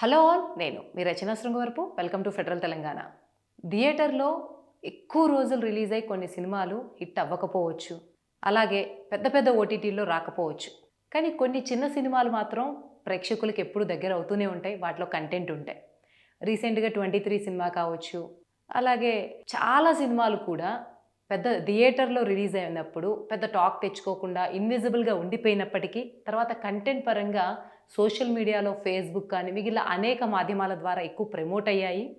Hello all నేను మీ Rachana Srungavarapu. Welcome to federal Telangana. థియేటర్లో ఎక్కువ రోజులు రిలీజ్ అయ్యి కొన్ని సినిమాలు హిట్ అవ్వకపోవచ్చు. అలాగే పెద్ద పెద్ద ఓటీటీల్లో రాకపోవచ్చు. కానీ కొన్ని చిన్న సినిమాలు మాత్రం ప్రేక్షకులకు ఎప్పుడు దగ్గర అవుతూనే ఉంటాయి వాటిలో కంటెంట్ ఉంటాయి రీసెంట్గా ట్వంటీ త్రీ సినిమా కావచ్చు. అలాగే చాలా సినిమాలు కూడా పెద్ద థియేటర్లో రిలీజ్ అయినప్పుడు పెద్ద టాక్ తెచ్చుకోకుండా ఇన్విజిబుల్గా ఉండిపోయినప్పటికీ తర్వాత కంటెంట్ పరంగా సోషల్ మీడియాలో ఫేస్బుక్ కానీ మిగిలిన అనేక మాధ్యమాల ద్వారా ఎక్కువ ప్రమోట్ అయ్యాయి.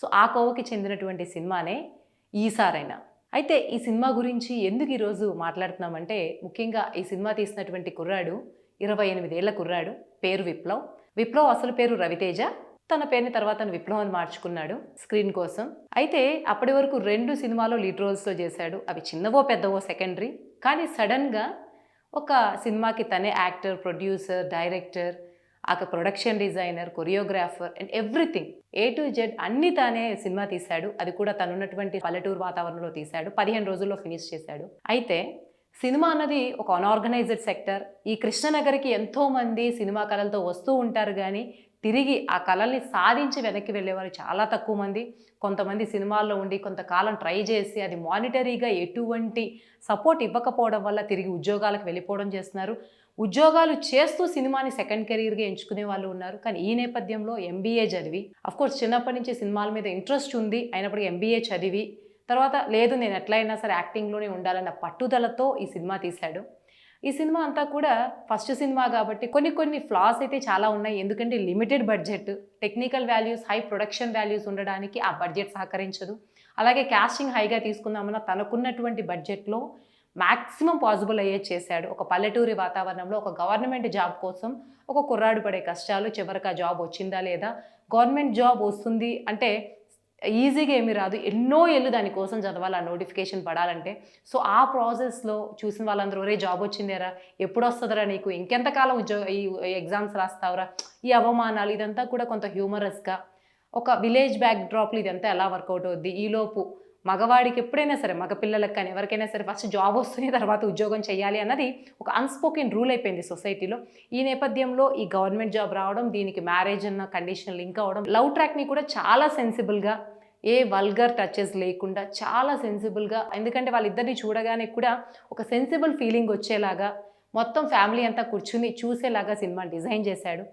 సో ఆ కోవకి చెందినటువంటి సినిమానే ఈసారైనా. అయితే ఈ సినిమా గురించి ఎందుకు ఈరోజు మాట్లాడుతున్నామంటే ముఖ్యంగా ఈ సినిమా తీసినటువంటి కుర్రాడు ఇరవై ఎనిమిదేళ్ళ కుర్రాడు పేరు విప్లవ్. విప్లవ్ అసలు పేరు రవితేజ. తన పేరుని తర్వాత విప్లవ్ అని మార్చుకున్నాడు స్క్రీన్ కోసం. అయితే అప్పటి వరకు రెండు సినిమాలో లీడ్ రోల్స్లో చేశాడు. అవి చిన్నవో పెద్దవో సెకండరీ. కానీ సడన్గా ఒక సినిమాకి తనే యాక్టర్ ప్రొడ్యూసర్ డైరెక్టర్ ఆ production designer choreographer and everything A to Z అన్ని తానే సినిమా తీశాడు. అది కూడా తనున్నటువంటి పల్లెటూరు వాతావరణంలో తీశాడు. పదిహేను రోజుల్లో ఫినిష్ చేశాడు. అయితే సినిమా అన్నది ఒక అన్ఆర్గనైజ్డ్ సెక్టర్ ఈ కృష్ణనగర్కి ఎంతోమంది సినిమా కళలతో వస్తూ ఉంటారు కానీ తిరిగి ఆ కళల్ని సాధించి వెనక్కి వెళ్ళేవారు చాలా తక్కువ మంది. కొంతమంది సినిమాల్లో ఉండి కొంతకాలం ట్రై చేసి అది మానిటరీగా ఎటువంటి సపోర్ట్ ఇవ్వకపోవడం వల్ల తిరిగి ఉద్యోగాలకు వెళ్ళిపోవడం చేస్తున్నారు. ఉద్యోగాలు చేస్తూ సినిమాని సెకండ్ కెరీర్గా ఎంచుకునే వాళ్ళు ఉన్నారు. కానీ ఈ నేపథ్యంలో ఎంబీఏ చదివి అఫ్కోర్స్ చిన్నప్పటి నుంచి సినిమాల మీద ఇంట్రెస్ట్ ఉంది. అయినప్పటికీ ఎంబీఏ చదివి తర్వాత లేదు నేను ఎట్లయినా సరే యాక్టింగ్లోనే ఉండాలన్న పట్టుదలతో ఈ సినిమా తీశాడు. ఈ సినిమా అంతా కూడా ఫస్ట్ సినిమా కాబట్టి కొన్ని కొన్ని ఫ్లాస్ అయితే చాలా ఉన్నాయి. ఎందుకంటే limited budget technical values high production values ఉండడానికి ఆ బడ్జెట్ సహకరించదు. అలాగే క్యాస్టింగ్ హైగా తీసుకుందామన్న తనకున్నటువంటి బడ్జెట్లో మ్యాక్సిమం పాసిబుల్ అయ్యే చేశాడు. ఒక పల్లెటూరి వాతావరణంలో ఒక గవర్నమెంట్ జాబ్ కోసం ఒక కుర్రాడు పడే కష్టాలు చివరికి ఆ జాబ్ వచ్చిందా లేదా? గవర్నమెంట్ జాబ్ వస్తుంది అంటే ఈజీగా ఏమీ రాదు. ఎన్నో ఏళ్ళు దానికోసం చదవాలి ఆ నోటిఫికేషన్ పడాలంటే. సో ఆ ప్రాసెస్లో చూసిన వాళ్ళందరూ ఒరే జాబ్ వచ్చిందేరా? ఎప్పుడు వస్తుందిరా నీకు? ఇంకెంతకాలం ఉద్యోగ ఈ ఎగ్జామ్స్ రాస్తావురా? ఈ అవమానాలు ఇదంతా కూడా కొంత హ్యూమరస్గా. ఒక విలేజ్ బ్యాక్ డ్రాప్లు ఇదంతా ఎలా వర్కౌట్ అవుద్ది? ఈలోపు మగవాడికి ఎప్పుడైనా సరే మగపిల్లలకు కానీ ఎవరికైనా సరే ఫస్ట్ జాబ్ వస్తుంది తర్వాత ఉద్యోగం చేయాలి అన్నది ఒక అన్స్పోకెన్ రూల్ అయిపోయింది సొసైటీలో. ఈ నేపథ్యంలో ఈ గవర్నమెంట్ జాబ్ రావడం దీనికి మ్యారేజ్ అన్న కండిషన్ లింక్ అవ్వడం లవ్ ట్రాక్ని కూడా చాలా సెన్సిబుల్గా ఏ వల్గర్ టచెస్ లేకుండా చాలా సెన్సిబుల్గా ఎందుకంటే వాళ్ళిద్దరిని చూడగానే కూడా ఒక సెన్సిబుల్ ఫీలింగ్ వచ్చేలాగా మొత్తం ఫ్యామిలీ అంతా కూర్చుని చూసేలాగా సినిమా డిజైన్ చేశాడు.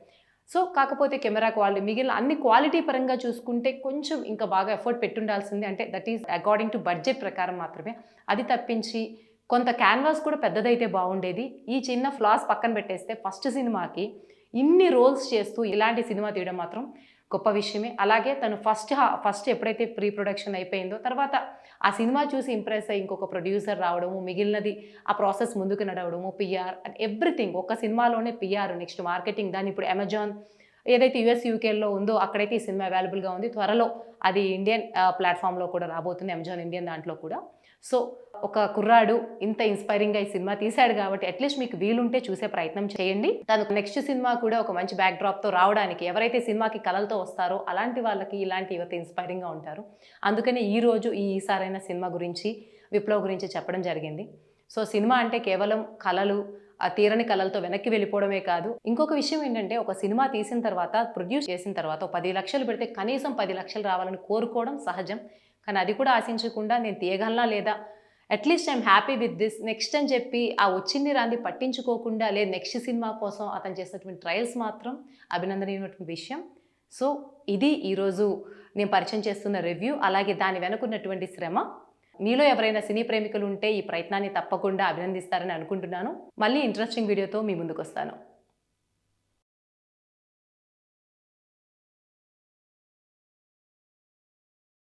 సో కాకపోతే కెమెరా క్వాలిటీ మిగిలిన అన్ని క్వాలిటీ పరంగా చూసుకుంటే కొంచెం ఇంకా బాగా ఎఫర్ట్ పెట్టుండాల్సింది. అంటే that is according to budget ప్రకారం మాత్రమే. అది తప్పించి కొంత క్యాన్వాస్ కూడా పెద్దదైతే బాగుండేది. ఈ చిన్న ఫ్లాస్ పక్కన పెట్టేస్తే ఫస్ట్ సినిమాకి ఇన్ని రోల్స్ చేస్తూ ఇలాంటి సినిమా తీయడం మాత్రం గొప్ప విషయమే. అలాగే తను ఫస్ట్ ఫస్ట్ ఎప్పుడైతే ప్రీ ప్రొడక్షన్ అయిపోయిందో తర్వాత ఆ సినిమా చూసి ఇంప్రెస్ అయ్యి ఇంకొక ప్రొడ్యూసర్ రావడము మిగిలినది ఆ ప్రాసెస్ ముందుకు నడవడము పిఆర్ అండ్ ఎవ్రీథింగ్ ఒక సినిమాలోనే పిఆర్ నెక్స్ట్ మార్కెటింగ్ దాన్ని ఇప్పుడు అమెజాన్ ఏదైతే యుఎస్ యూకేలో ఉందో అక్కడైతే ఈ సినిమా అవైలబుల్గా ఉంది. త్వరలో అది ఇండియన్ ప్లాట్ఫామ్లో కూడా రాబోతుంది. అమెజాన్ ఇండియన్ దాంట్లో కూడా. సో ఒక కుర్రాడు ఇంత ఇన్స్పైరింగ్గా ఈ సినిమా తీశాడు కాబట్టి అట్లీస్ట్ మీకు వీలుంటే చూసే ప్రయత్నం చేయండి. తను నెక్స్ట్ సినిమా కూడా ఒక మంచి బ్యాక్ డ్రాప్తో రావడానికి ఎవరైతే సినిమాకి కలలతో వస్తారో అలాంటి వాళ్ళకి ఇలాంటి యువత ఇన్స్పైరింగ్గా ఉంటారు. అందుకనే ఈ రోజు ఈ ఈసారైన సినిమా గురించి విప్లవ్ గురించి చెప్పడం జరిగింది. సో సినిమా అంటే కేవలం కళలు ఆ తీరని కళలతో వెనక్కి వెళ్ళిపోవడమే కాదు. ఇంకొక విషయం ఏంటంటే ఒక సినిమా తీసిన తర్వాత ప్రొడ్యూస్ చేసిన తర్వాత పది లక్షలు పెడితే కనీసం పది లక్షలు రావాలని కోరుకోవడం సహజం. కానీ అది కూడా ఆశించకుండా నేను తీయగలనా లేదా at least I'm happy with this next అని చెప్పి ఆ వచ్చింది రాంది పట్టించుకోకుండా లేదు నెక్స్ట్ సినిమా కోసం అతను చేసినటువంటి ట్రయల్స్ మాత్రం అభినందనీయమైనటువంటి విషయం. సో ఇది ఈరోజు నేను పరిచయం చేస్తున్న రివ్యూ అలాగే దాని వెనుకున్నటువంటి శ్రమ. మీలో ఎవరైనా సినీ ప్రేమికులు ఉంటే ఈ ప్రయత్నాన్ని తప్పకుండా అభినందిస్తారని అనుకుంటున్నాను. మళ్ళీ ఇంట్రెస్టింగ్ వీడియోతో మీ ముందుకు వస్తాను